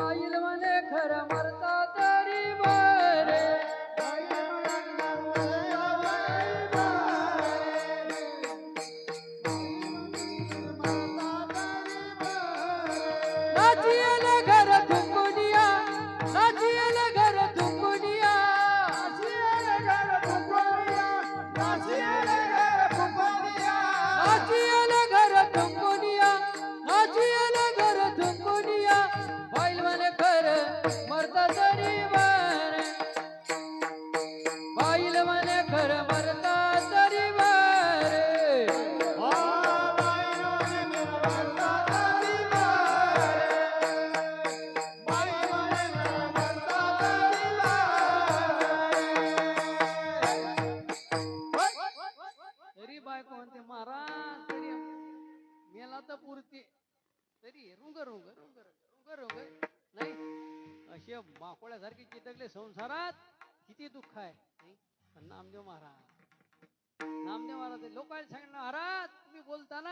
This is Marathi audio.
पाहिल म्हणे खरं मरता तरी बरे. नाचियल घर थुंकुनिया नाचियल घर थुंकुनिया. नाचियल माकोळ्यासारखे चितकले संसारात किती दुःख आहे नामदेव महाराज. नामदेव महाराज लोकांना सांगणार महाराज तुम्ही बोलता ना